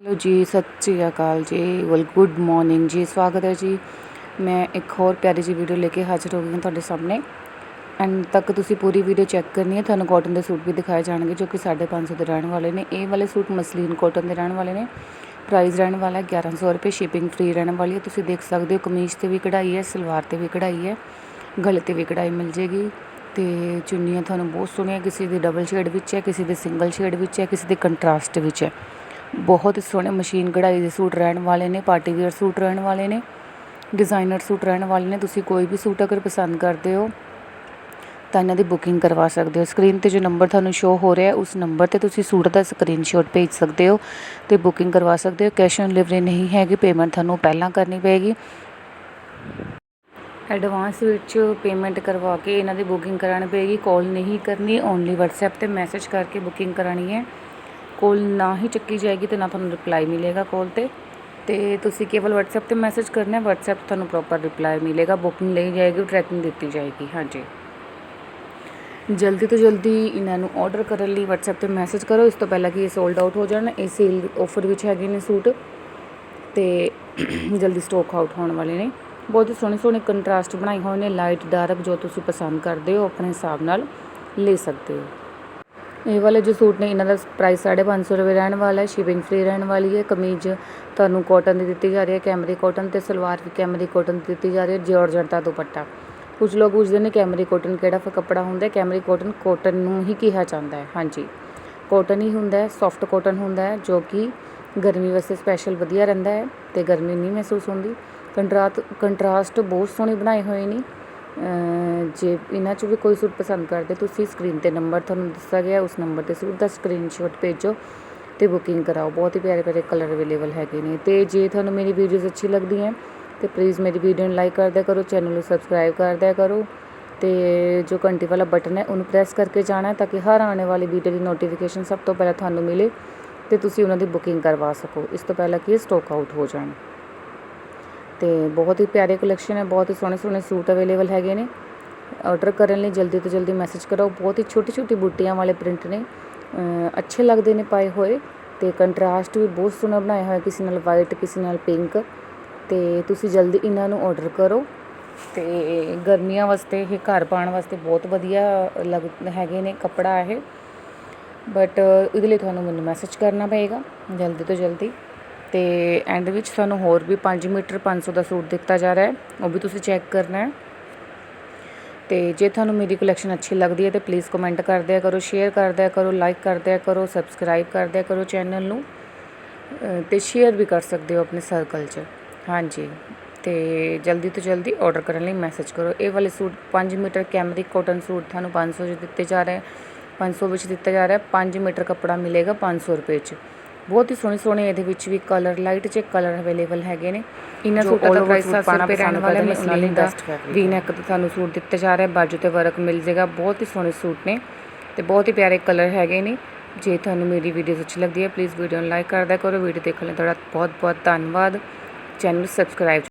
Hello ਜੀ, ਸਤਿ ਸ਼੍ਰੀ ਅਕਾਲ ਜੀ। ਵੈਲ ਗੁੱਡ ਮਾਰਨਿੰਗ ਜੀ। ਸਵਾਗਤ ਹੈ ਜੀ। ਮੈਂ ਇੱਕ ਹੋਰ ਪਿਆਰੀ ਜੀ ਵੀਡੀਓ ਲੈ ਕੇ ਹਾਜ਼ਰ ਹੋ ਗਈ ਹਾਂ ਤੁਹਾਡੇ ਸਾਹਮਣੇ। ਐਂਡ ਤੱਕ ਤੁਸੀਂ ਪੂਰੀ ਵੀਡੀਓ ਚੈੱਕ ਕਰਨੀ ਹੈ, ਤੁਹਾਨੂੰ ਕਾਟਨ ਦੇ ਸੂਟ ਵੀ ਦਿਖਾਏ ਜਾਣਗੇ, ਜੋ ਕਿ 550 ਦੇ ਰਹਿਣ ਵਾਲੇ ਨੇ। ਇਹ ਵਾਲੇ ਸੂਟ ਮਸਲੀਨ ਕਾਟਨ ਦੇ ਰਹਿਣ ਵਾਲੇ ਨੇ। ਪ੍ਰਾਈਸ ਰਹਿਣ ਵਾਲਾ ਹੈ 1100 ਰੁਪਏ ਸ਼ਿਪਿੰਗ ਫ੍ਰੀ ਰਹਿਣ ਵਾਲੀ ਹੈ। ਤੁਸੀਂ ਦੇਖ ਸਕਦੇ ਹੋ ਕਮੀਜ਼ ਤੇ ਵੀ ਕਢਾਈ ਹੈ, ਸਲਵਾਰ ਤੇ ਵੀ ਕਢਾਈ ਹੈ। ਗਲੇ ਤੇ ਵੀ ਕਢਾਈ ਮਿਲ ਜੇਗੀ। ਤੇ ਚੁੰਨੀਆਂ ਤੁਹਾਨੂੰ ਬਹੁਤ ਸੋਹਣੀਆਂ, ਕਿਸੇ ਦੀ ਡਬਲ ਸ਼ੇਡ ਵਿੱਚ ਹੈ, ਕਿਸੇ ਦੇ ਸਿੰਗਲ ਸ਼ੇਡ ਵਿੱਚ ਹੈ, ਕਿਸੇ ਦੇ ਕੰਟਰਾਸਟ ਵਿੱਚ ਹੈ। ਬਹੁਤ ਸੋਹਣੇ ਮਸ਼ੀਨ ਕਢਾਈ ਦੇ ਸੂਟ ਰਹਿਣ ਵਾਲੇ ਨੇ, ਪਾਰਟੀ ਵੇਅਰ ਸੂਟ ਰਹਿਣ ਵਾਲੇ ਨੇ, ਡਿਜ਼ਾਈਨਰ ਸੂਟ ਰਹਿਣ ਵਾਲੇ ਨੇ, ਤੁਸੀਂ ਕੋਈ ਵੀ ਸੂਟ ਅਗਰ ਪਸੰਦ ਕਰਦੇ ਹੋ, ਤਾਂ ਇਹਨਾਂ ਦੀ ਬੁਕਿੰਗ ਕਰਵਾ ਸਕਦੇ ਹੋ। ਸਕਰੀਨ ਤੇ ਜੋ ਨੰਬਰ ਤੁਹਾਨੂੰ ਸ਼ੋ ਹੋ ਰਿਹਾ ਉਸ ਨੰਬਰ ਤੇ ਤੁਸੀਂ ਸੂਟ ਦਾ ਸਕਰੀਨਸ਼ਾਟ ਭੇਜ ਸਕਦੇ ਹੋ ਤੇ ਬੁਕਿੰਗ ਕਰਵਾ ਸਕਦੇ ਹੋ। ਕੈਸ਼ ਔਨ ਡਿਲੀਵਰੀ ਨਹੀਂ ਹੈਗੀ, ਪੇਮੈਂਟ ਤੁਹਾਨੂੰ ਪਹਿਲਾਂ ਕਰਨੀ ਪਏਗੀ। ਐਡਵਾਂਸ ਵਿੱਚ ਪੇਮੈਂਟ ਕਰਵਾ ਕੇ ਇਹਨਾਂ ਦੀ ਬੁਕਿੰਗ ਕਰਾਉਣੀ ਪਏਗੀ, ਕਾਲ ਨਹੀਂ ਕਰਨੀ ਓਨਲੀ WhatsApp ਤੇ ਮੈਸੇਜ ਕਰਕੇ ਬੁਕਿੰਗ ਕਰਾਣੀ ਹੈ। ਕੋਲ ਨਾ ਹੀ ਚੱਕੀ ਜਾਏਗੀ ਤੇ ਨਾ ਤੁਹਾਨੂੰ ਰਿਪਲਾਈ ਮਿਲੇਗਾ ਕੋਲ ਤੇ। ਤੇ ਤੁਸੀਂ ਕੇਵਲ WhatsApp ਤੇ ਮੈਸੇਜ ਕਰਨਾ ਹੈ, WhatsApp ਤੇ ਤੁਹਾਨੂੰ ਪ੍ਰੋਪਰ ਰਿਪਲਾਈ ਮਿਲੇਗਾ ਬੁਕਿੰਗ ਲਈ ਜਾਏਗੀ ਟਰੈਕਿੰਗ ਦਿੱਤੀ ਜਾਏਗੀ, ਹਾਂਜੀ। ਜਲਦੀ ਤੋਂ ਜਲਦੀ ਇਹਨਾਂ ਨੂੰ ਆਰਡਰ ਕਰਨ ਲਈ WhatsApp ਤੇ ਮੈਸੇਜ ਕਰੋ, ਇਸ ਤੋਂ ਪਹਿਲਾਂ ਕਿ ਇਹ ਸੋਲਡ ਆਊਟ ਹੋ ਜਾਣ, ਇਹ ਸੇਲ ਆਫਰ ਵਿੱਚ ਹੈਗੇ ਨੇ ਸੂਟ। ਤੇ ਜਲਦੀ ਸਟਾਕ ਆਊਟ ਹੋਣ ਵਾਲੇ ਨੇ। ਬਹੁਤ ਹੀ ਸੋਹਣੇ ਸੋਹਣੇ ਕੰਟਰਾਸਟ ਬਣਾਏ ਹੋਏ ਨੇ ਲਾਈਟ ਡਾਰਕ ਜੋ ਤੁਸੀਂ ਪਸੰਦ ਕਰਦੇ ਹੋ, ਆਪਣੇ ਹਿਸਾਬ ਨਾਲ ਲੈ ਸਕਦੇ ਹੋ। ਇਹ ਵਾਲੇ ਜੋ ਸੂਟ ਨੇ, ਇਹਨਾਂ ਦਾ ਪ੍ਰਾਈਸ 550 ਰੁਪਏ ਰਹਿਣ ਵਾਲਾ ਹੈ ਸ਼ਿਪਿੰਗ ਫ੍ਰੀ ਰਹਿਣ ਵਾਲੀ ਹੈ, ਕਮੀਜ਼ ਤੁਹਾਨੂੰ ਕਾਟਨ ਦੀ ਦਿੱਤੀ ਜਾ ਰਹੀ ਹੈ ਕੈਮਰੀ ਕਾਟਨ ਤੇ ਸਲਵਾਰ ਵੀ ਕੈਮਰੀ ਕਾਟਨ ਦੀ ਦਿੱਤੀ ਜਾ ਰਹੀ ਹੈ ਜਾਰਜਟ ਦਾ ਦੁਪੱਟਾ। ਕੁਝ ਲੋਕ ਪੁੱਛਦੇ ਨੇ ਕੈਮਰੀ ਕਾਟਨ ਕਿਹੜਾ ਫਿਰ ਕੱਪੜਾ ਹੁੰਦਾ ਹੈ ਕੈਮਰੀ ਕਾਟਨ ਕਾਟਨ ਨੂੰ ਹੀ ਕਿਹਾ ਜਾਂਦਾ ਹੈ, ਹਾਂਜੀ। ਕਾਟਨ ਹੀ ਹੁੰਦਾ ਹੈ ਸੌਫਟ ਕਾਟਨ ਹੁੰਦਾ ਹੈ, ਜੋ ਕਿ ਗਰਮੀ ਵਾਸਤੇ ਸਪੈਸ਼ਲ ਵਧੀਆ ਰਹਿੰਦਾ ਹੈ ਤੇ ਗਰਮੀ ਨਹੀਂ ਮਹਿਸੂਸ ਹੁੰਦੀ। ਕੰਟਰਾਸਟ ਕੰਟਰਾਸਟ ਬਹੁਤ ਸੋਹਣੇ ਬਣਾਏ ਹੋਏ ਨੇ। ਜੇ ਇਹਨਾਂ 'ਚੋਂ ਵੀ ਕੋਈ ਸੂਟ ਪਸੰਦ ਕਰਦੇ, ਤੁਸੀਂ ਸਕਰੀਨ ਤੇ ਨੰਬਰ ਤੁਹਾਨੂੰ ਦੱਸਿਆ ਗਿਆ, ਉਸ ਨੰਬਰ ਤੇ ਸੂਟ ਦਾ ਸਕਰੀਨਸ਼ਾਟ ਭੇਜੋ ਅਤੇ ਬੁਕਿੰਗ ਕਰਾਓ। ਬਹੁਤ ਹੀ ਪਿਆਰੇ ਪਿਆਰੇ ਕਲਰ ਅਵੇਲੇਬਲ ਹੈਗੇ ਨੇ। ਅਤੇ ਜੇ ਤੁਹਾਨੂੰ ਮੇਰੀ ਵੀਡੀਓਜ਼ ਅੱਛੀ ਲੱਗਦੀ ਹੈ ਤੇ ਪਲੀਜ਼ ਮੇਰੀ ਵੀਡੀਓ ਨੂੰ ਲਾਈਕ ਕਰਦਿਆ ਕਰੋ ਚੈਨਲ ਨੂੰ ਸਬਸਕ੍ਰਾਈਬ ਕਰਦਿਆ ਕਰੋ ਤੇ ਜੋ ਘੰਟੀ ਵਾਲਾ ਬਟਨ ਹੈ ਉਹਨੂੰ ਪ੍ਰੈਸ ਕਰਕੇ ਜਾਣਾ ਤਾਂ ਕਿ ਹਰ ਆਉਣ ਵਾਲੀ ਵੀਡੀਓ ਦੀ ਨੋਟੀਫਿਕੇਸ਼ਨ ਸਭ ਤੋਂ ਪਹਿਲਾਂ ਤੁਹਾਨੂੰ ਮਿਲੇ ਤੇ ਤੁਸੀਂ ਉਹਨਾਂ ਦੀ ਬੁਕਿੰਗ ਕਰਵਾ ਸਕੋ। ਇਸ ਤੋਂ ਪਹਿਲਾਂ ਕਿ ਇਹ ਸਟਾਕ ਆਊਟ ਹੋ ਜਾਣ। ਅਤੇ ਬਹੁਤ ਹੀ ਪਿਆਰੇ ਕਲੈਕਸ਼ਨ ਹੈ, ਬਹੁਤ ਹੀ ਸੋਹਣੇ ਸੋਹਣੇ ਸੂਟ ਅਵੇਲੇਬਲ ਹੈਗੇ ਨੇ। ਆਰਡਰ ਕਰਨ ਲਈ ਜਲਦੀ ਤੋਂ ਜਲਦੀ ਮੈਸੇਜ ਕਰੋ। ਬਹੁਤ ਹੀ ਛੋਟੀ ਛੋਟੀ ਬੂਟੀਆਂ ਵਾਲੇ ਪ੍ਰਿੰਟ ਨੇ। ਅੱਛੇ ਲੱਗਦੇ ਨੇ ਪਾਏ ਹੋਏ ਅਤੇ ਕੰਟਰਾਸਟ ਵੀ ਬਹੁਤ ਸੋਹਣਾ ਬਣਾਇਆ ਹੋਇਆ, ਕਿਸੇ ਨਾਲ ਵਾਈਟ ਕਿਸੇ ਨਾਲ ਪਿੰਕ ਅਤੇ ਤੁਸੀਂ ਜਲਦੀ ਇਹਨਾਂ ਨੂੰ ਆਰਡਰ ਕਰੋ ਅਤੇ ਗਰਮੀਆਂ ਵਾਸਤੇ, ਇਹ ਘਰ ਪਾਉਣ ਵਾਸਤੇ ਬਹੁਤ ਵਧੀਆ ਲੱਗ, ਹੈਗੇ ਨੇ ਕੱਪੜਾ ਇਹ। ਬਟ ਇਹਦੇ ਲਈ ਤੁਹਾਨੂੰ ਮੈਨੂੰ ਮੈਸੇਜ ਕਰਨਾ ਪਏਗਾ, ਜਲਦੀ ਤੋਂ ਜਲਦੀ। ਤੇ ਐਂਡ ਵਿੱਚ ਤੁਹਾਨੂੰ ਹੋਰ ਵੀ 5 ਮੀਟਰ 500 ਦਾ ਸੂਟ ਦਿੱਤਾ ਜਾ ਰਿਹਾ ਹੈ। ਉਹ ਵੀ ਤੁਸੀਂ ਚੈੱਕ ਕਰਨਾ ਹੈ। ਤੇ ਜੇ ਤੁਹਾਨੂੰ ਮੇਰੀ ਕਲੈਕਸ਼ਨ ਅੱਛੀ ਲੱਗਦੀ ਹੈ ਤੇ ਪਲੀਜ਼ ਕਮੈਂਟ ਕਰ ਦਿਆ ਕਰੋ ਸ਼ੇਅਰ ਕਰ ਦਿਆ ਕਰੋ ਲਾਈਕ ਕਰ ਦਿਆ ਕਰੋ ਸਬਸਕ੍ਰਾਈਬ ਕਰ ਦਿਆ ਕਰੋ ਚੈਨਲ ਨੂੰ। ਤੇ ਸ਼ੇਅਰ ਵੀ ਕਰ ਸਕਦੇ ਹੋ ਆਪਣੇ ਸਰਕਲ 'ਚ। ਹਾਂਜੀ। ਤੇ ਜਲਦੀ ਤੋਂ ਜਲਦੀ ਆਰਡਰ ਕਰਨ ਲਈ ਮੈਸੇਜ ਕਰੋ। ਇਹ ਵਾਲੇ suit 5 metre cambric cotton suit ਤੁਹਾਨੂੰ 500 ਚ ਦਿੱਤੇ ਜਾ ਰਹੇ 500 ਵਿੱਚ ਦਿੱਤਾ ਜਾ ਰਿਹਾ 5 ਮੀਟਰ ਕੱਪੜਾ ਮਿਲੇਗਾ 500 ਰੁਪਏ 'ਚ। ਬਹੁਤ ਹੀ ਸੋਹਣੇ ਸੋਹਣੇ ਇਹਦੇ ਵਿੱਚ ਵੀ ਕਲਰ ਲਾਈਟ ਚ ਕਲਰ ਅਵੇਲੇਬਲ ਹੈਗੇ ਨੇ। ਇਹਨਾਂ ਸੂਟਾਂ ਦਾ ਪ੍ਰਾਈਸ 700 ਰੁਪਏ ਰਹਿਣ ਵਾਲਾ ਲਈ ਦਾ ਵੀ ਨੈਕ ਤੇ ਤੁਹਾਨੂੰ ਸੂਟ ਦਿੱਤੇ ਜਾ ਰਿਹਾ ਬਾਜੂ ਤੇ ਵਰਕ ਮਿਲ ਜਾਏਗਾ ਬਹੁਤ ਹੀ ਸੋਹਣੇ ਸੂਟ ਨੇ ਤੇ ਬਹੁਤ ਹੀ ਪਿਆਰੇ ਕਲਰ ਹੈਗੇ ਨੇ। ਜੇ ਤੁਹਾਨੂੰ ਮੇਰੀ ਵੀਡੀਓ ਅੱਛੀ ਲੱਗਦੀ ਹੈ ਪਲੀਜ਼ ਵੀਡੀਓ ਨੂੰ ਲਾਈਕ ਕਰ ਦਿਆ ਕਰੋ ਵੀਡੀਓ ਦੇਖਣ ਲਈ ਤੁਹਾਡਾ ਬਹੁਤ ਬਹੁਤ ਧੰਨਵਾਦ ਚੈਨਲ ਸਬਸਕ੍ਰਾਈਬ